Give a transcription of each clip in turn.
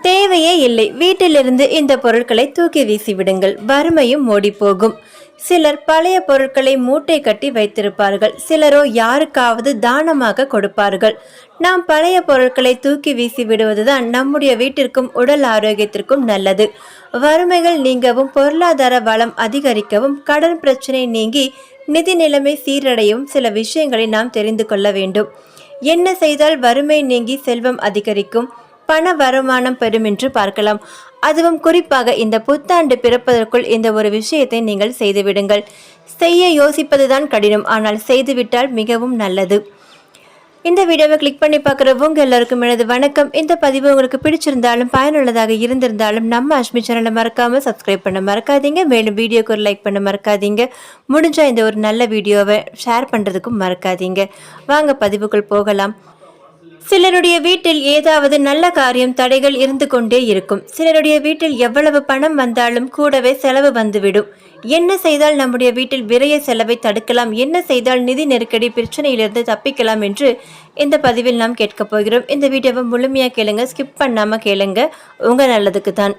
தேவையே இல்லை. வீட்டிலிருந்து இந்த பொருட்களை தூக்கி வீசிவிடுங்கள். வறுமையும் ஓடிப்போகும். சிலர் பழைய பொருட்களை மூட்டை கட்டி வைத்திருப்பார்கள். சிலரோ யாருக்காவது தானமாக கொடுப்பார்கள். நாம் பழைய பொருட்களை தூக்கி வீசி விடுவதுதான் நம்முடைய வீட்டிற்கும் உடல் ஆரோக்கியத்திற்கும் நல்லது. வறுமைகள் நீங்கவும் பொருளாதார வளம் அதிகரிக்கவும் கடன் பிரச்சனை நீங்கி நிதி நிலைமை சீரடையவும் சில விஷயங்களை நாம் தெரிந்து கொள்ள வேண்டும். என்ன செய்தால் வறுமை நீங்கி செல்வம் அதிகரிக்கும்? பண வருமானம் பெறும் என்று பார்க்கலாம். அதுவும் குறிப்பாக இந்த புத்தாண்டு பிறப்பதற்குள் இந்த ஒரு விஷயத்தை நீங்கள் செய்துவிடுங்கள். செய்ய யோசிப்பதுதான் கடினம் ஆனால் செய்துவிட்டால் மிகவும் நல்லது. இந்த வீடியோவை கிளிக் பண்ணி பார்க்குறவங்க எல்லாருக்கும் எனது வணக்கம். இந்த பதிவு உங்களுக்கு பிடிச்சிருந்தாலும் பயனுள்ளதாக இருந்திருந்தாலும் நம்ம அஷ்மி சேனலை மறக்காமல் சப்ஸ்கிரைப் பண்ண மறக்காதீங்க. மேலும் வீடியோக்கு ஒரு லைக் பண்ண மறக்காதீங்க. முடிஞ்சால் இந்த ஒரு நல்ல வீடியோவை ஷேர் பண்ணுறதுக்கும் மறக்காதீங்க. வாங்க பதிவுக்குள் போகலாம். சிலருடைய வீட்டில் ஏதாவது நல்ல காரியம் தடைகள் இருந்து கொண்டே இருக்கும். சிலருடைய வீட்டில் எவ்வளவு பணம் வந்தாலும் கூடவே செலவு வந்துவிடும். என்ன செய்தால் நம்முடைய வீட்டில் விரைய செலவை தடுக்கலாம்? என்ன செய்தால் நிதி நெருக்கடி பிரச்சனையிலிருந்து தப்பிக்கலாம் என்று இந்த பதிவில் நாம் கேட்கப் போகிறோம். இந்த வீடியோவை முழுமையாக கேளுங்க. ஸ்கிப் பண்ணாமல் கேளுங்க. உங்கள் நல்லதுக்கு தான்.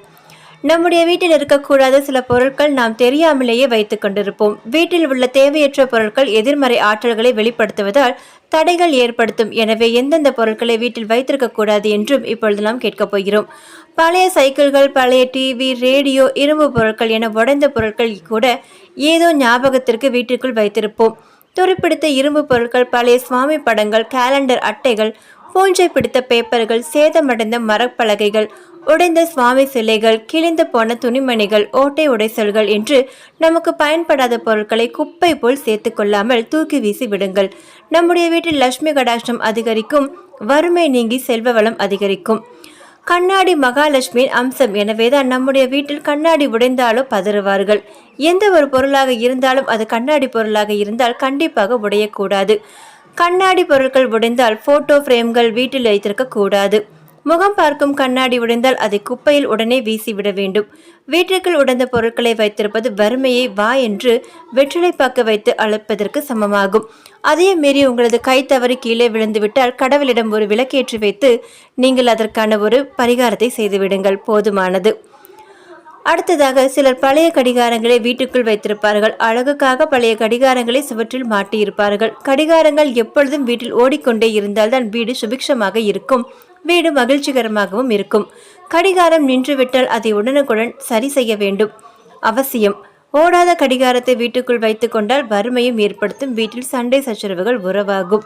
நம்முடைய வீட்டில் இருக்கக்கூடாத சில பொருட்கள் நாம் தெரியாமலேயே வைத்து கொண்டிருப்போம். வீட்டில் உள்ள தேவையற்ற பொருட்கள் எதிர்மறை ஆற்றல்களை வெளிப்படுத்துவதால் தடைகள் ஏற்படுத்தும். எனவே எந்தெந்த பொருட்களை வீட்டில் வைத்திருக்க கூடாது என்றும் இப்பொழுது நாம் கேட்கப் போகிறோம். பழைய சைக்கிள்கள் பழைய டிவி ரேடியோ இரும்பு பொருட்கள் என உடைந்த பொருட்கள் கூட ஏதோ ஞாபகத்திற்கு வீட்டிற்குள் வைத்திருப்போம். துருப்பிடித்த இரும்பு பொருட்கள் பழைய சுவாமி படங்கள் கேலண்டர் அட்டைகள் பூஞ்சை பிடித்த பேப்பர்கள் சேதமடைந்த மரப்பலகைகள் உடைந்த சுவாமி சிலைகள் கிழிந்து போன துணிமணிகள் ஓட்டை உடைசல்கள் என்று நமக்கு பயன்படாத பொருட்களை குப்பை போல் சேர்த்து கொள்ளாமல் தூக்கி வீசி விடுங்கள். நம்முடைய வீட்டில் லட்சுமி கடாஷ்டம் அதிகரிக்கும் வறுமை நீங்கி செல்வ வளம் அதிகரிக்கும். கண்ணாடி மகாலட்சுமியின் அம்சம் எனவேதான் நம்முடைய வீட்டில் கண்ணாடி உடைந்தாலோ பதறுவார்கள். எந்த ஒரு பொருளாக இருந்தாலும் அது கண்ணாடி பொருளாக இருந்தால் கண்டிப்பாக உடையக்கூடாது. கண்ணாடி பொருட்கள் உடைந்தால் போட்டோ ஃப்ரேம்கள் வீட்டில் வைத்திருக்க கூடாது முகம் பார்க்கும் கண்ணாடி உடைந்தால் அதை குப்பையில் உடனே வீசிவிட வேண்டும். வீட்டிற்குள் உடைந்த பொருட்களை வைத்திருப்பது வறுமையை வா என்று வெற்றிலை பார்க்க வைத்து அழைப்பதற்கு சமமாகும். அதே மீறி உங்களது கை தவறி கீழே விழுந்துவிட்டால் கடவுளிடம் ஒரு விளக்கேற்றி வைத்து நீங்கள் அதற்கான ஒரு பரிகாரத்தை செய்துவிடுங்கள். போதுமானது. அடுத்ததாக சிலர் பழைய கடிகாரங்களை வீட்டுக்குள் வைத்திருப்பார்கள். அழகுக்காக பழைய கடிகாரங்களை சுவற்றில் மாட்டியிருப்பார்கள். கடிகாரங்கள் எப்பொழுதும் வீட்டில் ஓடிக்கொண்டே இருந்தால்தான் வீடு சுபிக்ஷமாக இருக்கும். வீடு மகிழ்ச்சிகரமாகவும் இருக்கும். கடிகாரம் நின்றுவிட்டால் அதை உடனுக்குடன் சரி செய்ய வேண்டும். அவசியம். ஓடாத கடிகாரத்தை வீட்டுக்குள் வைத்துக்கொண்டால் வறுமையும் ஏற்படுத்தும். வீட்டில் சண்டை சச்சரவுகள் உறவாகும்.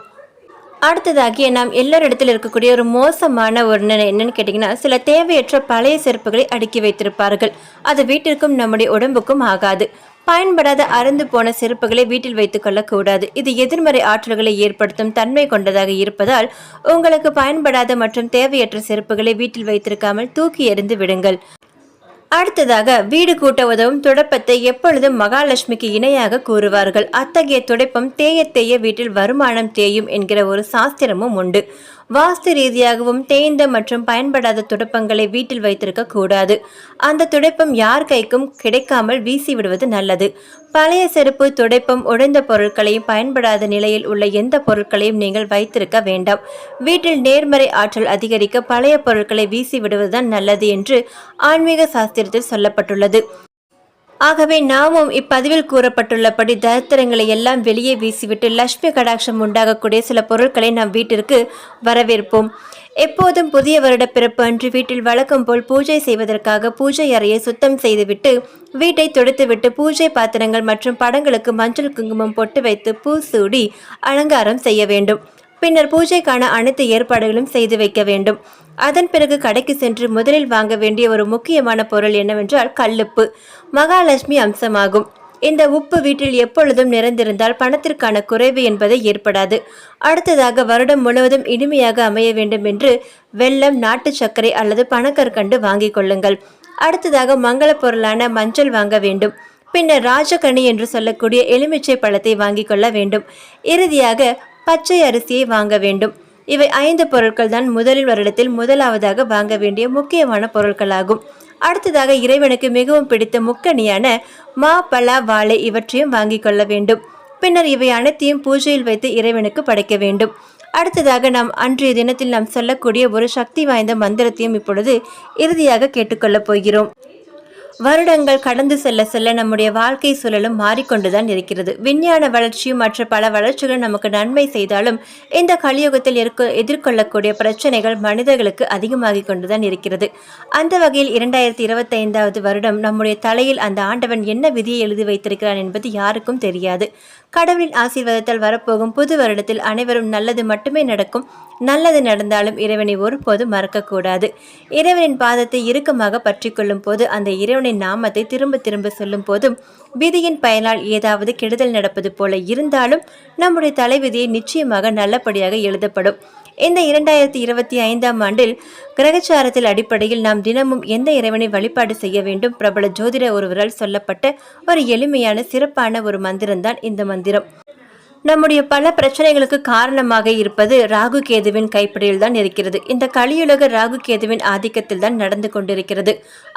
அடுத்ததாகிய நாம் எல்லோரிடத்தில் இருக்கக்கூடிய ஒரு மோசமான ஒரு நிலை என்னன்னு கேட்டிங்கன்னா சில தேவையற்ற பழைய செருப்புகளை அடுக்கி வைத்திருப்பார்கள். அது வீட்டிற்கும் நம்முடைய உடம்புக்கும் ஆகாது. பயன்படாத அறுந்து போன செருப்புகளை வீட்டில் வைத்துக் கொள்ளக்கூடாது. இது எதிர்மறை ஆற்றல்களை ஏற்படுத்தும் தன்மை கொண்டதாக இருப்பதால் உங்களுக்கு பயன்படாத மற்றும் தேவையற்ற செருப்புகளை வீட்டில் வைத்திருக்காமல் தூக்கி எறிந்து விடுங்கள். அடுத்ததாக வீடு கூட்ட உதவும் துடைப்பத்தை எப்பொழுதும் மகாலட்சுமிக்கு இணையாக கூறுவார்கள். அத்தகைய துடைப்பம் தேய தேய வீட்டில் வருமானம் தேயும் என்கிற ஒரு சாஸ்திரமும் உண்டு. வாஸ்து ரீதியாகவும் தேய்ந்த மற்றும் பயன்படாத துடைப்பங்களை வீட்டில் வைத்திருக்க கூடாது. அந்த துடைப்பம் யார் கைக்கும் கிடைக்காமல் வீசி விடுவது நல்லது. பழைய செருப்பு துடைப்பம் உடைந்த பொருட்களையும் பயன்படாத நிலையில் உள்ள எந்த பொருட்களையும் நீங்கள் வைத்திருக்க வேண்டாம். வீட்டில் நேர்மறை ஆற்றல் அதிகரிக்க பழைய பொருட்களை வீசி விடுவதுதான் நல்லது என்று ஆன்மீக சாஸ்திரத்தில் சொல்லப்பட்டுள்ளது. ஆகவே நாமும் இப்பதிவில் கூறப்பட்டுள்ளபடி தரித்திரங்களை எல்லாம் வெளியே வீசிவிட்டு லட்சுமி கடாட்சம் உண்டாகக்கூடிய சில பொருட்களை நாம் வீட்டிற்கு வரவேற்போம். எப்போதும் புதிய வருட பிறப்பு அன்று வீட்டில் வழக்கம் போல் பூஜை செய்வதற்காக பூஜை அறையை சுத்தம் செய்துவிட்டு வீட்டை துடைத்துவிட்டு பூஜை பாத்திரங்கள் மற்றும் படங்களுக்கு மஞ்சள் குங்குமம் பொட்டு வைத்து பூ சூடி அலங்காரம் செய்ய வேண்டும். பின்னர் பூஜைக்கான அனைத்து ஏற்பாடுகளும் செய்து வைக்க வேண்டும். அதன் பிறகு கடைக்கு சென்று முதலில் வாங்க வேண்டிய ஒரு முக்கியமான பொருள் என்னவென்றால் கல்லுப்பு. மகாலட்சுமி அம்சமாகும். இந்த உப்பு வீட்டில் எப்பொழுதும் நிறைந்திருந்தால் பணத்திற்கான குறைவு என்பது ஏற்படாது. அடுத்ததாக வருடம் முழுவதும் இனிமையாக அமைய வேண்டும் என்று வெள்ளம் நாட்டு சர்க்கரை அல்லது பணக்கற்கண்டு வாங்கிக் கொள்ளுங்கள். அடுத்ததாக மங்கள பொருளான மஞ்சள் வாங்க வேண்டும். பின்னர் ராஜகனி என்று சொல்லக்கூடிய எலுமிச்சை பழத்தை வாங்கிக் கொள்ள வேண்டும். இறுதியாக பச்சை அரிசியை வாங்க வேண்டும். இவை ஐந்து பொருட்கள் தான் முதலில் வருடத்தில் முதலாவதாக வாங்க வேண்டிய முக்கியமான பொருட்களாகும். அடுத்ததாக இறைவனுக்கு மிகவும் பிடித்த முக்கணியான மா பலா வாழை இவற்றையும் வாங்கிக் கொள்ள வேண்டும். பின்னர் இவை அனைத்தையும் பூஜையில் வைத்து இறைவனுக்கு படைக்க வேண்டும். அடுத்ததாக நாம் அன்றைய தினத்தில் நாம் சொல்லக்கூடிய ஒரு சக்தி வாய்ந்த மந்திரத்தையும் இப்பொழுது இறுதியாக கேட்டுக்கொள்ளப் போகிறோம். வருடங்கள் கடந்து செல்ல செல்ல நம்முடைய வாழ்க்கை சூழலும் மாறிக்கொண்டுதான் இருக்கிறது. விஞ்ஞான வளர்ச்சியும் மற்ற பல வளர்ச்சிகளும் நமக்கு நன்மை செய்தாலும் இந்த கலியுகத்தில் இருக்க எதிர்கொள்ளக்கூடிய பிரச்சனைகள் மனிதர்களுக்கு அதிகமாகிக் கொண்டுதான் இருக்கிறது. அந்த வகையில் இரண்டாயிரத்தி இருபத்தைந்தாவது வருடம் நம்முடைய தலையில் அந்த ஆண்டவன் என்ன விதியை எழுதி வைத்திருக்கிறான் என்பது யாருக்கும் தெரியாது. கடவுளின் ஆசீர்வாதத்தால் வரப்போகும் புது வருடத்தில் அனைவரும் நல்லது மட்டுமே நடக்கும். நல்லது நடந்தாலும் இறைவனை ஒருபோதும் மறக்கக்கூடாது. இறைவனின் பாதத்தை இறுக்கமாக பற்றி கொள்ளும் போது அந்த இறைவனின் நாமத்தை திரும்ப திரும்ப சொல்லும் போதும் விதியின் பயனால் ஏதாவது கெடுதல் நடப்பது போல இருந்தாலும் நம்முடைய தலைவிதியை நிச்சயமாக நல்லபடியாக எழுதப்படும். இந்த இரண்டாயிரத்தி இருபத்தி ஐந்தாம் ஆண்டில் கிரகச்சாரத்தில் அடிப்படையில் நாம் தினமும் எந்த இறைவனை வழிபாடு செய்ய வேண்டும்? பிரபல ஜோதிட ஒருவரால் சொல்லப்பட்ட ஒரு எளிமையான சிறப்பான ஒரு மந்திரம்தான் இந்த மந்திரம். நம்முடைய பல பிரச்சனைகளுக்கு காரணமாக இருப்பது ராகு கேதுவின் கைப்பிடியில் தான் இருக்கிறது. இந்த கலியுலக ராகு கேதுவின் ஆதிக்கத்தில் தான் நடந்து கொண்டிருக்கிறது.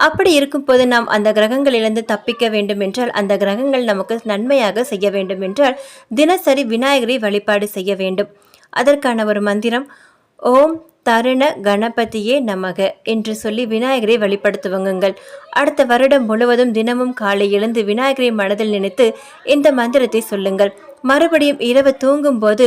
அப்படி இருக்கும்போது நாம் அந்த கிரகங்களிலிருந்து தப்பிக்க வேண்டும் என்றால் அந்த கிரகங்கள் நமக்கு நன்மையாக செய்ய வேண்டும் என்றால் தினசரி விநாயகரை வழிபாடு செய்ய வேண்டும். அதற்கான ஒரு மந்திரம் ஓம் தருண கணபதியே நமக என்று சொல்லி விநாயகரை வழிபடுத்துவங்குங்கள் அடுத்த வருடம் முழுவதும் தினமும் காலை எழுந்து விநாயகரை மனதில் நினைத்து இந்த மந்திரத்தை சொல்லுங்கள். மறுபடியும் இரவு தூங்கும்போது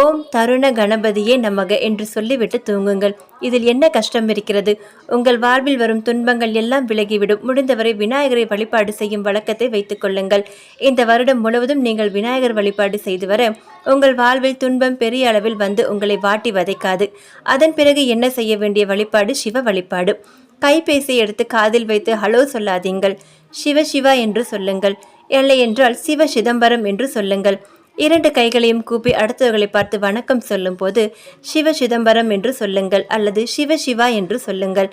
ஓம் தருண கணபதியே நமக என்று சொல்லிவிட்டு தூங்குங்கள். இதில் என்ன கஷ்டம் இருக்கிறது? உங்கள் வாழ்வில் வரும் துன்பங்கள் எல்லாம் விலகிவிடும். முடிந்தவரை விநாயகரை வழிபாடு செய்யும் வழக்கத்தை வைத்துக் கொள்ளுங்கள். இந்த வருடம் முழுவதும் நீங்கள் விநாயகர் வழிபாடு செய்து வர உங்கள் வாழ்வில் துன்பம் பெரிய அளவில் வந்து உங்களை வாட்டி வதைக்காது. அதன் பிறகு என்ன செய்ய வேண்டிய வழிபாடு? சிவ வழிபாடு. கைபேசி எடுத்து காதில் வைத்து ஹலோ சொல்லாதீங்கள். சிவ சிவா என்று சொல்லுங்கள். இல்லை என்றால் சிவ சிதம்பரம் என்று சொல்லுங்கள். இரண்டு கைகளையும் கூப்பி அடுத்தவர்களை பார்த்து வணக்கம் சொல்லும்போது சிவ சிதம்பரம் என்று சொல்லுங்கள் அல்லது சிவ சிவா என்று சொல்லுங்கள்.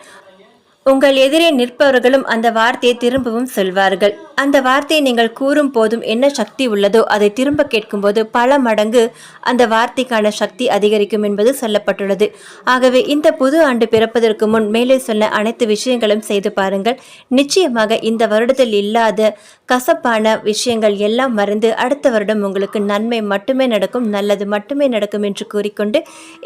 உங்கள் எதிரே நிற்பவர்களும் அந்த வார்த்தையை திரும்பவும் சொல்வார்கள். அந்த வார்த்தையை நீங்கள் கூறும் போதும் என்ன சக்தி உள்ளதோ அதை திரும்ப கேட்கும்போது பல மடங்கு அந்த வார்த்தைக்கான சக்தி அதிகரிக்கும் என்பது சொல்லப்பட்டுள்ளது. ஆகவே இந்த புது ஆண்டு பிறப்பதற்கு முன் மேலே சொன்ன அனைத்து விஷயங்களும் செய்து பாருங்கள். நிச்சயமாக இந்த வருடத்தில் இல்லாத கசப்பான விஷயங்கள் எல்லாம் மறந்து அடுத்த வருடம் உங்களுக்கு நன்மை மட்டுமே நடக்கும் நல்லது மட்டுமே நடக்கும் என்று கூறிக்கொண்டு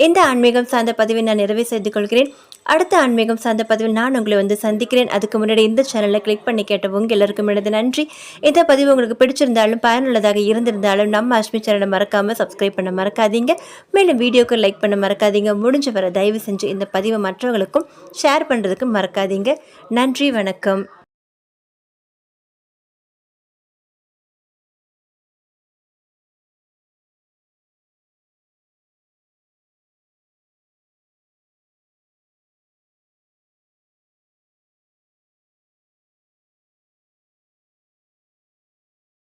இந்த ஆன்மீகம் சார்ந்த பதிவை நான் நிறைவு செய்து கொள்கிறேன். அடுத்த ஆன்மீகம் சார்ந்த பதிவில் நான் உங்களுக்கு உங்களை வந்து சந்திக்கிறேன். அதுக்கு முன்னாடி இந்த சேனலை கிளிக் பண்ணி கேட்ட உங்க எல்லாருக்கும் எனது நன்றி. இந்த பதிவு உங்களுக்கு பிடிச்சிருந்தாலும் பயனுள்ளதாக இருந்திருந்தாலும் நம்ம அஷ்மி சேனலை மறக்காமல் சப்ஸ்கிரைப் பண்ண மறக்காதீங்க. மேலும் வீடியோக்கு லைக் பண்ண மறக்காதீங்க. முடிஞ்ச வர தயவு செஞ்சு இந்த பதிவை மற்றவங்களுக்கும் ஷேர் பண்ணுறதுக்கு மறக்காதீங்க. நன்றி வணக்கம்.